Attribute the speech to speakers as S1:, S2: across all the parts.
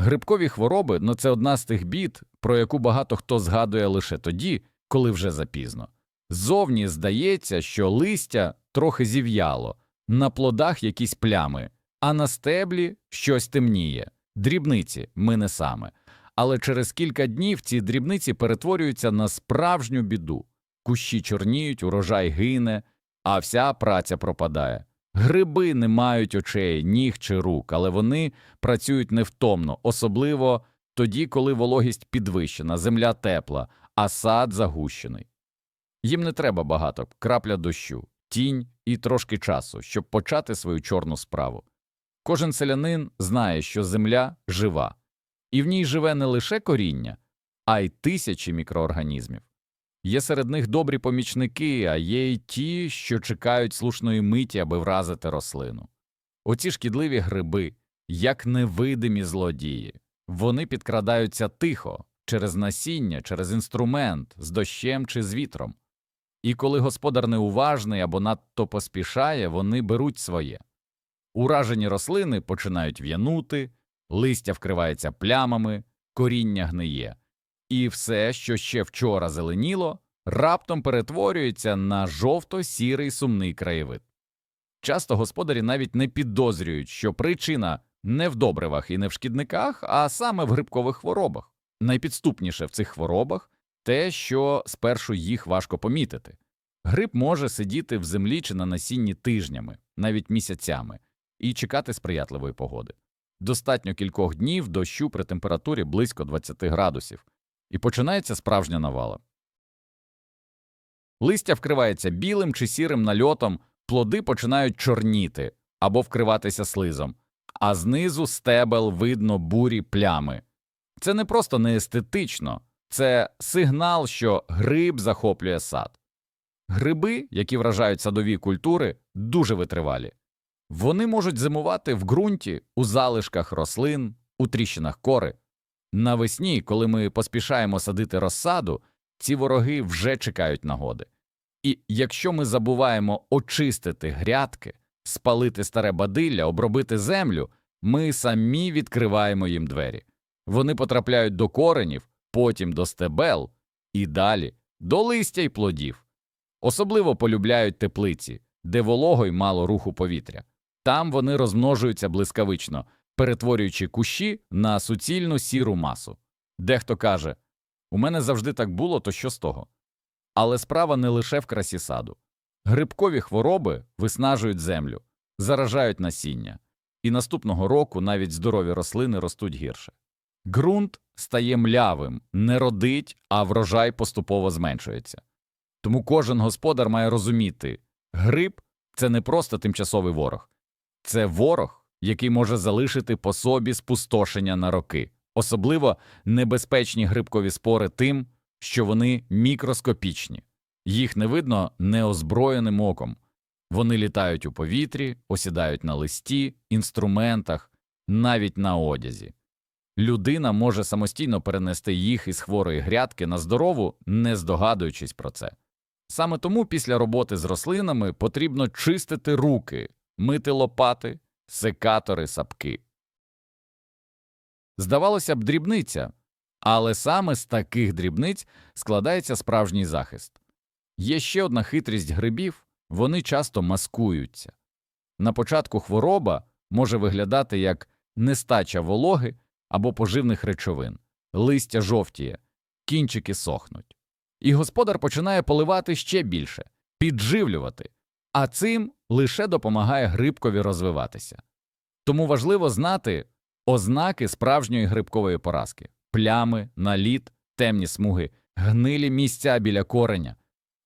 S1: Грибкові хвороби ну це одна з тих бід, про яку багато хто згадує лише тоді, коли вже запізно. Зовні здається, що листя трохи зів'яло, на плодах якісь плями, а на стеблі щось темніє. Дрібниці ми не саме. Але через кілька днів ці дрібниці перетворюються на справжню біду. Кущі чорніють, урожай гине, а вся праця пропадає. Гриби не мають очей, ніг чи рук, але вони працюють невтомно, особливо тоді, коли вологість підвищена, земля тепла, а сад загущений. Їм не треба багато крапля дощу, тінь і трошки часу, щоб почати свою чорну справу. Кожен селянин знає, що земля жива, і в ній живе не лише коріння, а й тисячі мікроорганізмів. Є серед них добрі помічники, а є й ті, що чекають слушної миті, аби вразити рослину. Оці шкідливі гриби, як невидимі злодії, вони підкрадаються тихо, через насіння, через інструмент, з дощем чи з вітром. І коли господар неуважний або надто поспішає, вони беруть своє. Уражені рослини починають в'янути, листя вкривається плямами, коріння гниє, і все, що ще вчора зеленіло, раптом перетворюється на жовто-сірий сумний краєвид. Часто господарі навіть не підозрюють, що причина не в добривах і не в шкідниках, а саме в грибкових хворобах. Найпідступніше в цих хворобах те, що спершу їх важко помітити. Гриб може сидіти в землі чи на насінні тижнями, навіть місяцями, і чекати сприятливої погоди. Достатньо кількох днів дощу при температурі близько 20 градусів, і починається справжня навала. Листя вкривається білим чи сірим нальотом, плоди починають чорніти або вкриватися слизом, а знизу стебел видно бурі плями. Це не просто неестетично, це сигнал, що гриб захоплює сад. Гриби, які вражають садові культури, дуже витривалі. Вони можуть зимувати в ґрунті, у залишках рослин, у тріщинах кори. Навесні, коли ми поспішаємо садити розсаду, ці вороги вже чекають нагоди. І якщо ми забуваємо очистити грядки, спалити старе бадилля, обробити землю, ми самі відкриваємо їм двері. Вони потрапляють до коренів, потім до стебел і далі до листя й плодів. Особливо полюбляють теплиці, де волого й мало руху повітря. Там вони розмножуються блискавично, перетворюючи кущі на суцільну сіру масу. Дехто каже у мене завжди так було, то що з того? Але справа не лише в красі саду. Грибкові хвороби виснажують землю, заражають насіння, і наступного року навіть здорові рослини ростуть гірше. Ґрунт стає млявим, не родить, а врожай поступово зменшується. Тому кожен господар має розуміти гриб це не просто тимчасовий ворог, це ворог, який може залишити по собі спустошення на роки, особливо небезпечні грибкові спори тим, що вони мікроскопічні, їх не видно неозброєним оком. Вони літають у повітрі, осідають на листі, інструментах, навіть на одязі. Людина може самостійно перенести їх із хворої грядки на здорову, не здогадуючись про це. Саме тому після роботи з рослинами потрібно чистити руки, мити лопати, секатори, сапки. Здавалося б, дрібниця, але саме з таких дрібниць складається справжній захист. Є ще одна хитрість грибів вони часто маскуються. На початку хвороба може виглядати як нестача вологи або поживних речовин, листя жовтіє, кінчики сохнуть. І господар починає поливати ще більше, підживлювати, а цим лише допомагає грибкові розвиватися. Тому важливо знати ознаки справжньої грибкової поразки плями, наліт, темні смуги, гнилі місця біля кореня.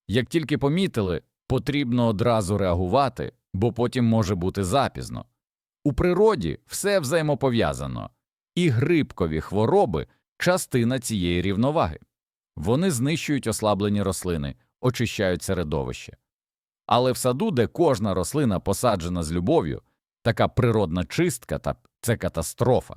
S1: Як тільки помітили, потрібно одразу реагувати, бо потім може бути запізно. У природі все взаємопов'язано, і грибкові хвороби частина цієї рівноваги. Вони знищують ослаблені рослини, очищають середовище. Але в саду, де кожна рослина посаджена з любов'ю, така природна чистка та це катастрофа.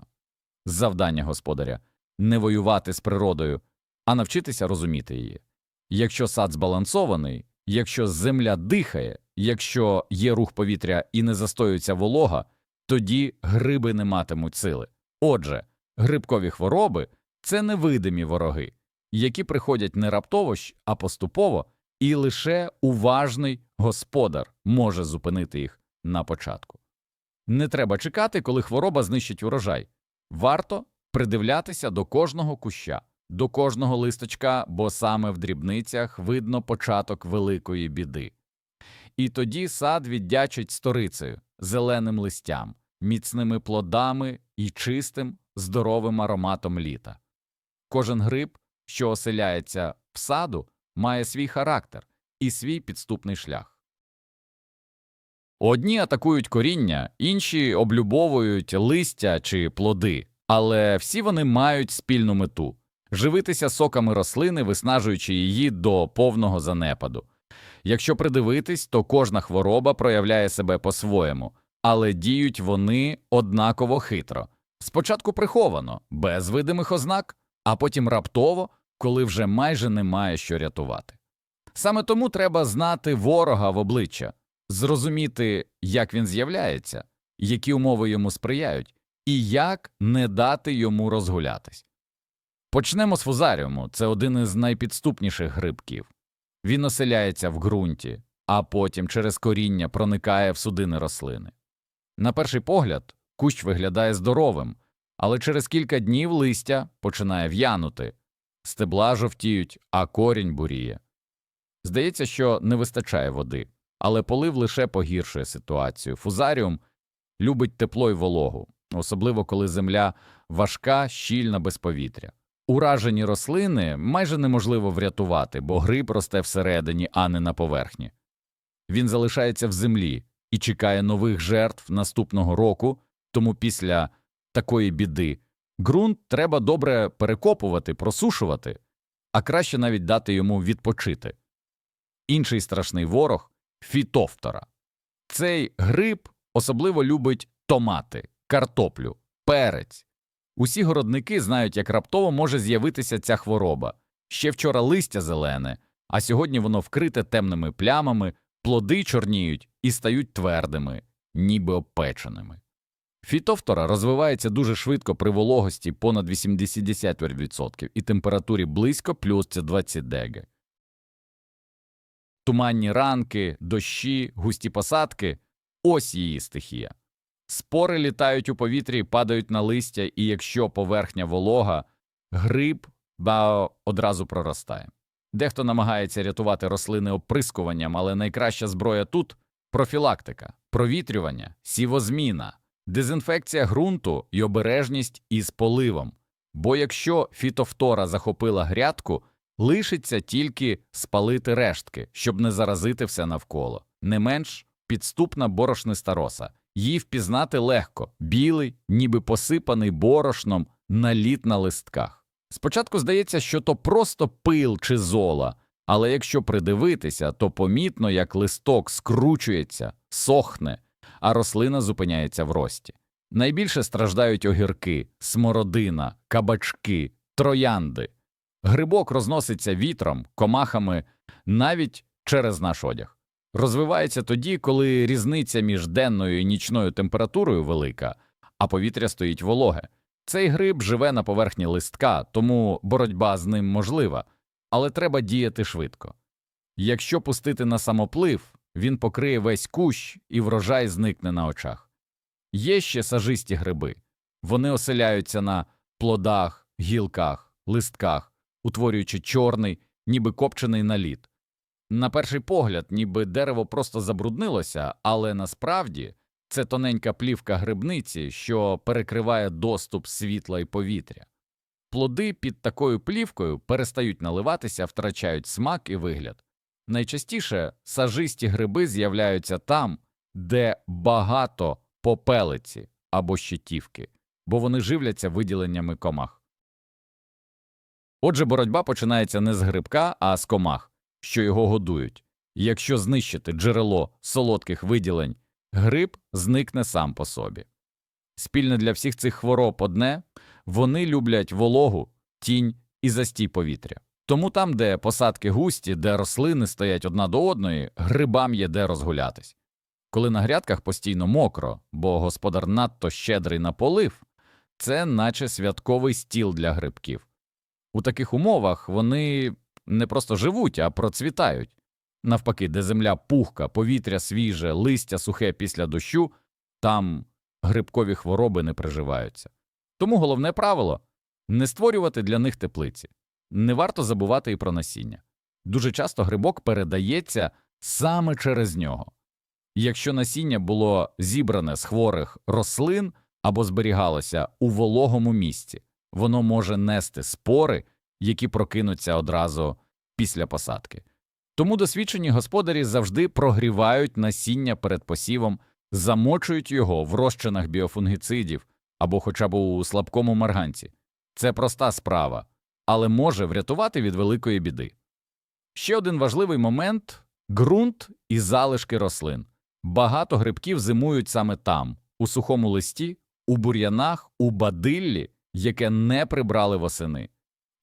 S1: Завдання господаря не воювати з природою, а навчитися розуміти її. Якщо сад збалансований, якщо земля дихає, якщо є рух повітря і не застоюється волога, тоді гриби не матимуть сили. Отже, Грибкові хвороби це невидимі вороги, які приходять не раптово, а поступово, і лише уважний господар може зупинити їх на початку. Не треба чекати, коли хвороба знищить урожай. Варто придивлятися до кожного куща, до кожного листочка, бо саме в дрібницях видно початок великої біди. І тоді сад віддячить сторицею, зеленим листям, міцними плодами і чистим, здоровим ароматом літа. Кожен гриб, що оселяється в саду, має свій характер і свій підступний шлях. Одні атакують коріння, інші облюбовують листя чи плоди, але всі вони мають спільну мету живитися соками рослини, виснажуючи її до повного занепаду. Якщо придивитись, то кожна хвороба проявляє себе по-своєму, але діють вони однаково хитро. Спочатку приховано, без видимих ознак, а потім раптово, коли вже майже немає що рятувати. Саме тому треба знати ворога в обличчя, зрозуміти, як він з'являється, які умови йому сприяють, і як не дати йому розгулятись. Почнемо з фузаріуму це один із найпідступніших грибків. Він оселяється в ґрунті, а потім через коріння проникає в судини рослини. На перший погляд, кущ виглядає здоровим, але через кілька днів листя починає в'янути, стебла жовтіють, а корінь буріє. Здається, що не вистачає води, але полив лише погіршує ситуацію. Фузаріум любить тепло й вологу, особливо коли земля важка, щільна без повітря. Уражені рослини майже неможливо врятувати, бо гриб росте всередині, а не на поверхні. Він залишається в землі і чекає нових жертв наступного року, тому після такої біди ґрунт треба добре перекопувати, просушувати, а краще навіть дати йому відпочити. Інший страшний ворог фітофтора. Цей гриб особливо любить томати, картоплю, перець. Усі городники знають, як раптово може з'явитися ця хвороба. Ще вчора листя зелене, а сьогодні воно вкрите темними плямами, плоди чорніють і стають твердими, ніби опеченими. Фітофтора розвивається дуже швидко при вологості понад 80% і температурі близько плюс 20 деге. Туманні ранки, дощі, густі посадки – ось її стихія. Спори літають у повітрі, падають на листя, і якщо поверхня волога, гриб ба одразу проростає. Дехто намагається рятувати рослини оприскуванням, але найкраща зброя тут профілактика, провітрювання, сівозміна, дезінфекція ґрунту і обережність із поливом. Бо якщо фітофтора захопила грядку, лишиться тільки спалити рештки, щоб не заразити все навколо. Не менш підступна борошниста роса. Її впізнати легко, білий, ніби посипаний борошном, наліт на листках. Спочатку здається, що то просто пил чи зола, але якщо придивитися, то помітно, як листок скручується, сохне, а рослина зупиняється в рості. Найбільше страждають огірки, смородина, кабачки, троянди. Грибок розноситься вітром, комахами навіть через наш одяг. Розвивається тоді, коли різниця між денною і нічною температурою велика, а повітря стоїть вологе. Цей гриб живе на поверхні листка, тому боротьба з ним можлива, але треба діяти швидко. Якщо пустити на самоплив, він покриє весь кущ і врожай зникне на очах. Є ще сажисті гриби. Вони оселяються на плодах, гілках, листках, утворюючи чорний, ніби копчений наліт. На перший погляд, ніби дерево просто забруднилося, але насправді це тоненька плівка грибниці, що перекриває доступ світла і повітря. Плоди під такою плівкою перестають наливатися, втрачають смак і вигляд. Найчастіше сажисті гриби з'являються там, де багато попелиці або щитівки, бо вони живляться виділеннями комах. Отже, боротьба починається не з грибка, а з комах що його годують. Якщо знищити джерело солодких виділень, гриб зникне сам по собі. Спільне для всіх цих хвороб одне вони люблять вологу, тінь і застій повітря. Тому там, де посадки густі, де рослини стоять одна до одної, грибам є де розгулятись. Коли на грядках постійно мокро, бо господар надто щедрий на полив, Це наче святковий стіл для грибків. У таких умовах вони не просто живуть, а процвітають. Навпаки, де земля пухка, повітря свіже, листя сухе після дощу, там грибкові хвороби не приживаються. Тому головне правило не створювати для них теплиці. Не варто забувати і про насіння. Дуже часто грибок передається саме через нього. Якщо насіння було зібране з хворих рослин або зберігалося у вологому місці, воно може нести спори, які прокинуться одразу після посадки. Тому досвідчені господарі завжди прогрівають насіння перед посівом, замочують його в розчинах біофунгіцидів або хоча б у слабкому марганці. Це проста справа, але може врятувати від великої біди. Ще один важливий момент ґрунт і залишки рослин. Багато грибків зимують саме там, у сухому листі, у бур'янах, у бадиллі, яке не прибрали восени.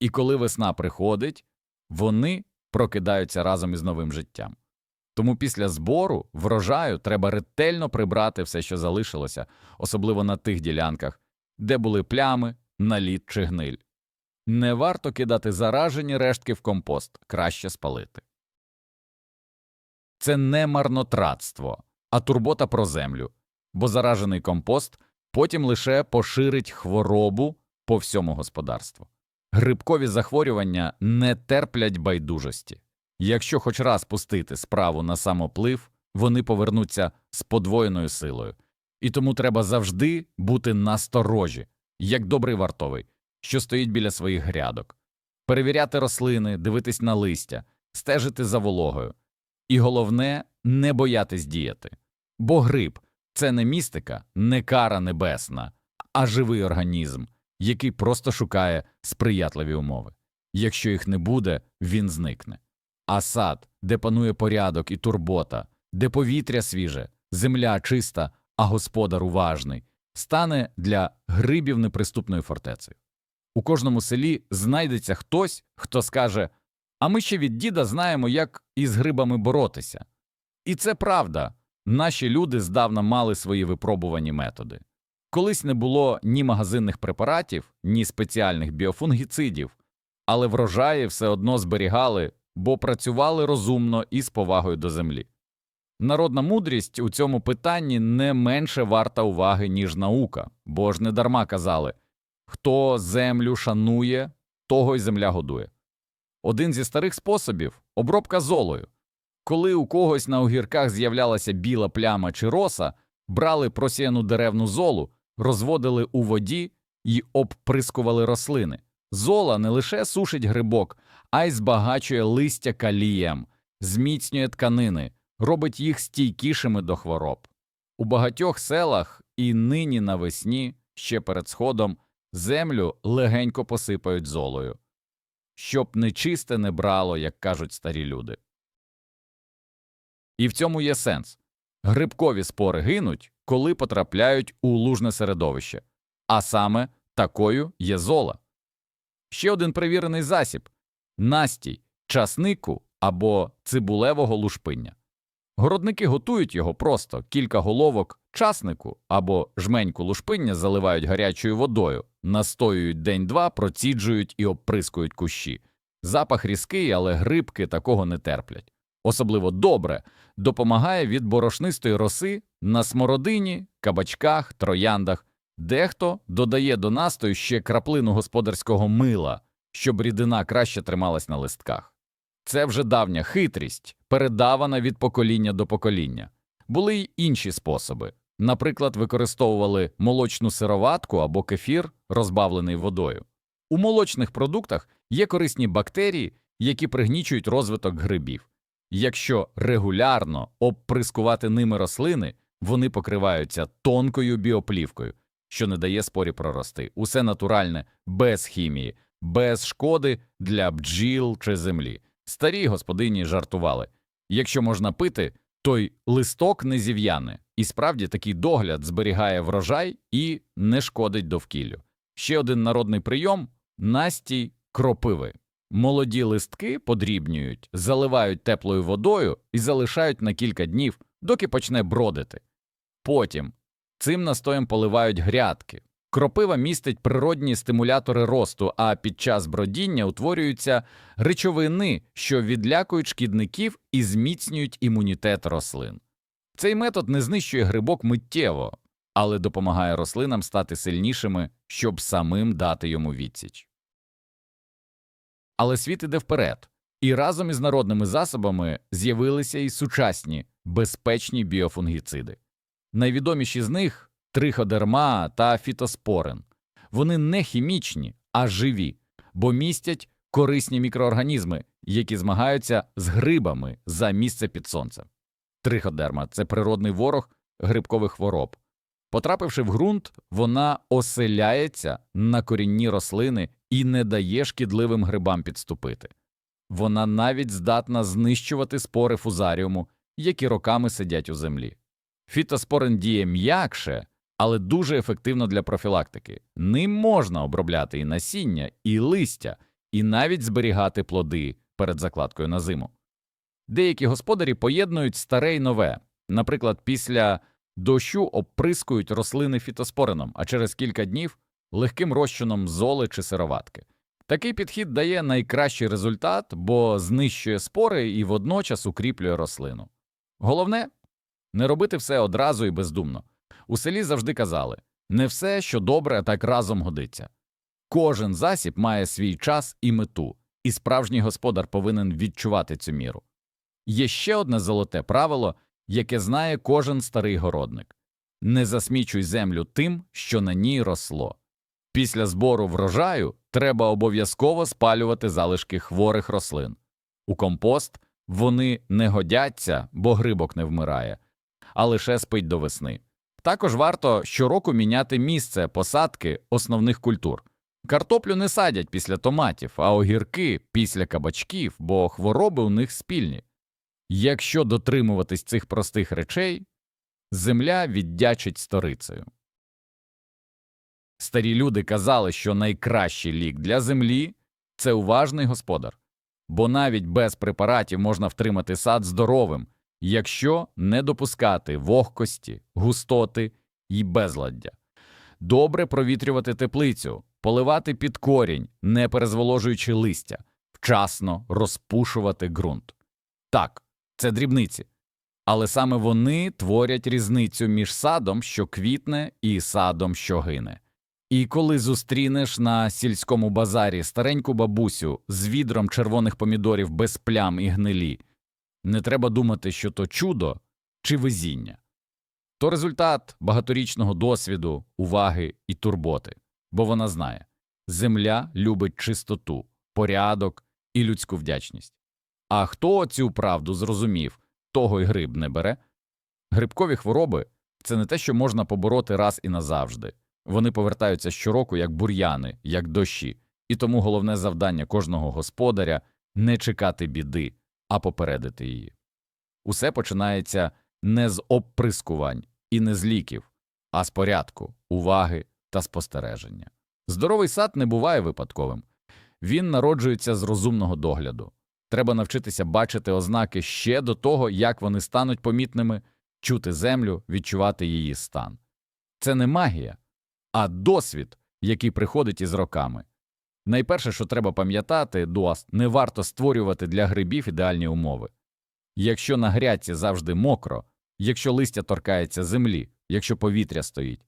S1: І коли весна приходить, вони прокидаються разом із новим життям. Тому після збору врожаю треба ретельно прибрати все, що залишилося, особливо на тих ділянках, де були плями, наліт чи гниль. Не варто кидати заражені рештки в компост, краще спалити. Це не марнотратство, а турбота про землю, бо заражений компост потім лише поширить хворобу по всьому господарству. Грибкові захворювання не терплять байдужості. Якщо хоч раз пустити справу на самоплив, вони повернуться з подвоєною силою. І тому треба завжди бути насторожі, як добрий вартовий, що стоїть біля своїх грядок, перевіряти рослини, дивитись на листя, стежити за вологою. І головне не боятись діяти. Бо гриб це не містика, не кара небесна, а живий організм, який просто шукає сприятливі умови. Якщо їх не буде, він зникне. А сад, де панує порядок і турбота, де повітря свіже, земля чиста, а господар уважний, стане для грибів неприступною фортецею. У кожному селі знайдеться хтось, хто скаже А ми ще від діда знаємо, як із грибами боротися. І це правда. Наші люди здавна мали свої випробувані методи. Колись не було ні магазинних препаратів, ні спеціальних біофунгіцидів, але врожаї все одно зберігали, бо працювали розумно і з повагою до землі. Народна мудрість у цьому питанні не менше варта уваги, ніж наука, бо ж не дарма казали хто землю шанує, того й земля годує. Один зі старих способів обробка золою. Коли у когось на огірках з'являлася біла пляма чи роса, брали просіяну деревну золу, розводили у воді і обприскували рослини. Зола не лише сушить грибок, а й збагачує листя калієм, зміцнює тканини, робить їх стійкішими до хвороб. У багатьох селах і нині навесні, ще перед сходом, землю легенько посипають золою, щоб нечисте не брало, як кажуть старі люди. І в цьому є сенс. Грибкові спори гинуть, коли потрапляють у лужне середовище, а саме такою є зола. Ще один перевірений засіб настій, часнику або цибулевого лушпиння. Городники готують його просто кілька головок часнику або жменьку лушпиння заливають гарячою водою, настоюють день-два, проціджують і обприскують кущі. Запах різкий, але грибки такого не терплять. Особливо добре допомагає від борошнистої роси на смородині, кабачках, трояндах. Дехто додає до настою ще краплину господарського мила, щоб рідина краще трималась на листках. Це вже давня хитрість, передавана від покоління до покоління. Були й інші способи. Наприклад, використовували молочну сироватку або кефір, розбавлений водою. У молочних продуктах є корисні бактерії, які пригнічують розвиток грибів. Якщо регулярно обприскувати ними рослини, вони покриваються тонкою біоплівкою, що не дає спорі прорости. Усе натуральне, без хімії, без шкоди для бджіл чи землі. Старі господині жартували якщо можна пити, той листок не зів'яне, і справді такий догляд зберігає врожай і не шкодить довкіллю. Ще один народний прийом настій кропиви. Молоді листки подрібнюють, заливають теплою водою і залишають на кілька днів, доки почне бродити. Потім цим настоєм поливають грядки. Кропива містить природні стимулятори росту, а під час бродіння утворюються речовини, що відлякують шкідників і зміцнюють імунітет рослин. Цей метод не знищує грибок миттєво, але допомагає рослинам стати сильнішими, щоб самим дати йому відсіч. Але світ іде вперед, і разом із народними засобами з'явилися і сучасні безпечні біофунгіциди. Найвідоміші з них триходерма та фітоспорин. Вони не хімічні, а живі, бо містять корисні мікроорганізми, які змагаються з грибами за місце під сонцем. Триходерма це природний ворог грибкових хвороб. Потрапивши в ґрунт, вона оселяється на корінні рослини і не дає шкідливим грибам підступити. Вона навіть здатна знищувати спори фузаріуму, які роками сидять у землі. Фітоспорин діє м'якше, але дуже ефективно для профілактики. Ним можна обробляти і насіння, і листя, і навіть зберігати плоди перед закладкою на зиму. Деякі господарі поєднують старе й нове, наприклад, після дощу обприскують рослини фітоспорином, а через кілька днів легким розчином золи чи сироватки. Такий підхід дає найкращий результат, бо знищує спори і водночас укріплює рослину. Головне не робити все одразу і бездумно. У селі завжди казали не все, що добре, так разом годиться. Кожен засіб має свій час і мету, і справжній господар повинен відчувати цю міру. Є ще одне золоте правило, яке знає кожен старий городник не засмічуй землю тим, що на ній росло. Після збору врожаю треба обов'язково спалювати залишки хворих рослин. У компост вони не годяться, бо грибок не вмирає, а лише спить до весни. Також варто щороку міняти місце посадки основних культур. Картоплю не садять після томатів, а огірки після кабачків, бо хвороби у них спільні. Якщо дотримуватись цих простих речей, земля віддячить сторицею. Старі люди казали, що найкращий лік для землі це уважний господар, бо навіть без препаратів можна втримати сад здоровим, якщо не допускати вогкості, густоти і безладдя. Добре провітрювати теплицю, поливати під корінь, не перезволожуючи листя, вчасно розпушувати ґрунт. Так, це дрібниці, але саме вони творять різницю між садом, що квітне, і садом, що гине. І коли зустрінеш на сільському базарі стареньку бабусю з відром червоних помідорів без плям і гнилі, не треба думати, що то чудо чи везіння, то результат багаторічного досвіду, уваги і турботи, бо вона знає земля любить чистоту, порядок і людську вдячність. А хто цю правду зрозумів, того й гриб не бере. Грибкові хвороби це не те, що можна побороти раз і назавжди. Вони повертаються щороку як бур'яни, як дощі, і тому головне завдання кожного господаря не чекати біди, а попередити її. Усе починається не з обприскувань і не з ліків, а з порядку, уваги та спостереження. Здоровий сад не буває випадковим, він народжується з розумного догляду. Треба навчитися бачити ознаки ще до того, як вони стануть помітними, чути землю, відчувати її стан. Це не магія, а досвід, який приходить із роками. Найперше, що треба пам'ятати, дуаст, не варто створювати для грибів ідеальні умови. Якщо на грядці завжди мокро, якщо листя торкається землі, якщо повітря стоїть,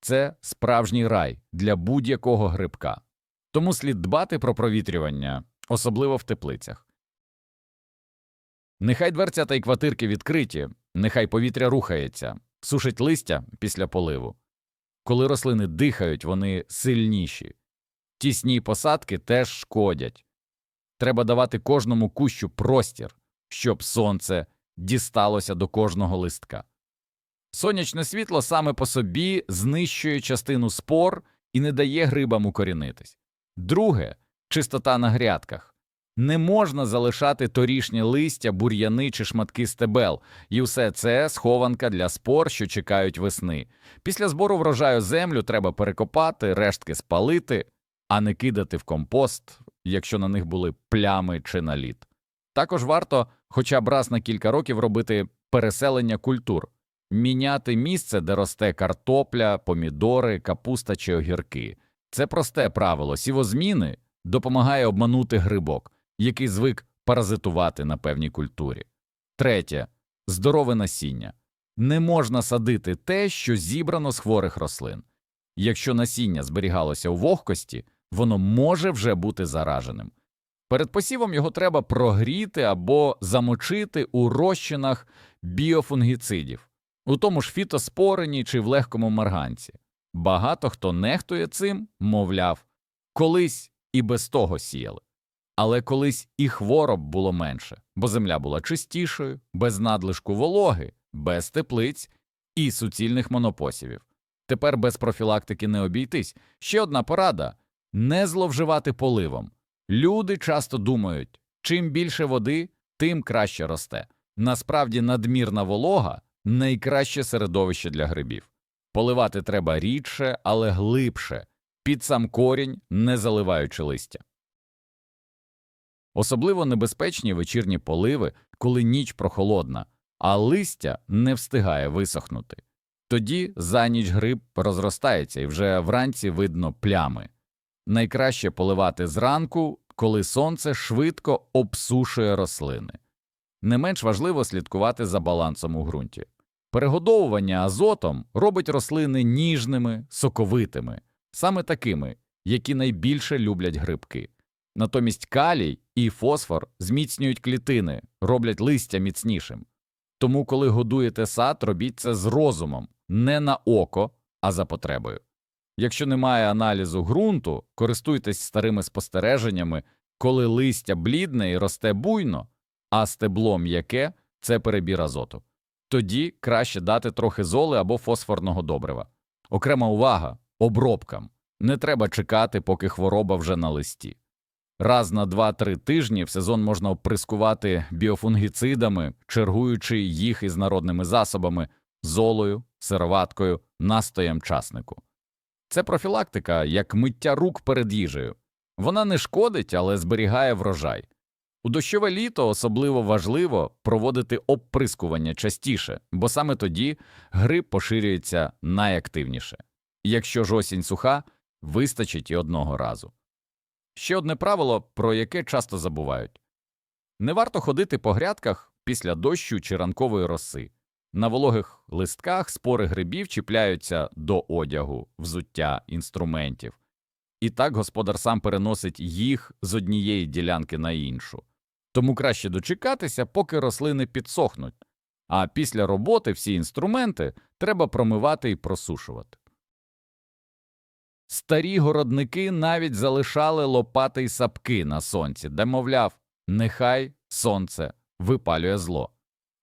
S1: це справжній рай для будь-якого грибка. Тому слід дбати про провітрювання, особливо в теплицях. Нехай дверця та й квартирки відкриті, нехай повітря рухається, сушить листя після поливу. Коли рослини дихають, вони сильніші. Тісні посадки теж шкодять. Треба давати кожному кущу простір, щоб сонце дісталося до кожного листка. Сонячне світло саме по собі знищує частину спор і не дає грибам укорінитись. Друге чистота на грядках. Не можна залишати торішнє листя, бур'яни чи шматки стебел, і все це схованка для спор, що чекають весни. Після збору врожаю землю треба перекопати, рештки спалити, а не кидати в компост, якщо на них були плями чи наліт. Також варто хоча б раз на кілька років робити переселення культур. міняти місце, де росте картопля, помідори, капуста чи огірки. Це просте правило. Сівозміни допомагає обманути грибок, який звик паразитувати на певній культурі. Третє здорове насіння. Не можна садити те, що зібрано з хворих рослин. Якщо насіння зберігалося у вогкості, воно може вже бути зараженим. Перед посівом його треба прогріти або замочити у розчинах біофунгіцидів, у тому ж фітоспорині чи в легкому марганці. Багато хто нехтує цим, мовляв, колись і без того сіяли. Але колись і хвороб було менше, бо земля була чистішою, без надлишку вологи, без теплиць і суцільних монопосівів. Тепер без профілактики не обійтись. Ще одна порада не зловживати поливом. Люди часто думають, чим більше води, тим краще росте. Насправді надмірна волога найкраще середовище для грибів. Поливати треба рідше, але глибше, під сам корінь, не заливаючи листя. Особливо небезпечні вечірні поливи, коли ніч прохолодна, а листя не встигає висохнути. Тоді за ніч гриб розростається і вже вранці видно плями. Найкраще поливати зранку, коли сонце швидко обсушує рослини. Не менш важливо слідкувати за балансом у ґрунті. Перегодовування азотом робить рослини ніжними, соковитими, саме такими, які найбільше люблять грибки. Натомість калій і фосфор зміцнюють клітини, роблять листя міцнішим. Тому, коли годуєте сад, робіть це з розумом, не на око, а за потребою. Якщо немає аналізу ґрунту, користуйтесь старими спостереженнями, коли листя блідне і росте буйно, а стебло м'яке це перебір азоту. Тоді краще дати трохи золи або фосфорного добрива. Окрема увага обробкам. Не треба чекати, поки хвороба вже на листі. Раз на 2-3 тижні в сезон можна оприскувати біофунгіцидами, чергуючи їх із народними засобами, золою, сироваткою, настоєм часнику. Це профілактика, як миття рук перед їжею. Вона не шкодить, але зберігає врожай. У дощове літо особливо важливо проводити оприскування частіше, бо саме тоді гриб поширюється найактивніше. Якщо ж осінь суха, вистачить і одного разу. Ще одне правило, про яке часто забувають не варто ходити по грядках після дощу чи ранкової роси. На вологих листках спори грибів чіпляються до одягу, взуття, інструментів. І так господар сам переносить їх з однієї ділянки на іншу. Тому краще дочекатися, поки рослини підсохнуть, а після роботи всі інструменти треба промивати і просушувати. Старі городники навіть залишали лопати й сапки на сонці, де, мовляв, нехай сонце випалює зло,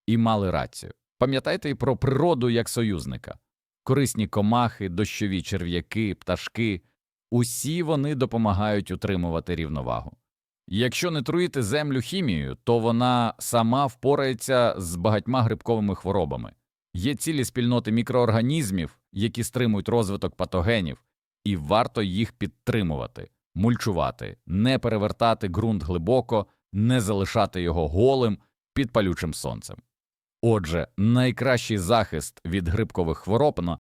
S1: і мали рацію. Пам'ятайте й про природу як союзника. Корисні комахи, дощові черв'яки, пташки усі вони допомагають утримувати рівновагу. Якщо не труїти землю хімією, то вона сама впорається з багатьма грибковими хворобами. Є цілі спільноти мікроорганізмів, які стримують розвиток патогенів, і варто їх підтримувати, мульчувати, не перевертати ґрунт глибоко, не залишати його голим під палючим сонцем. Отже, найкращий захист від грибкових хвороб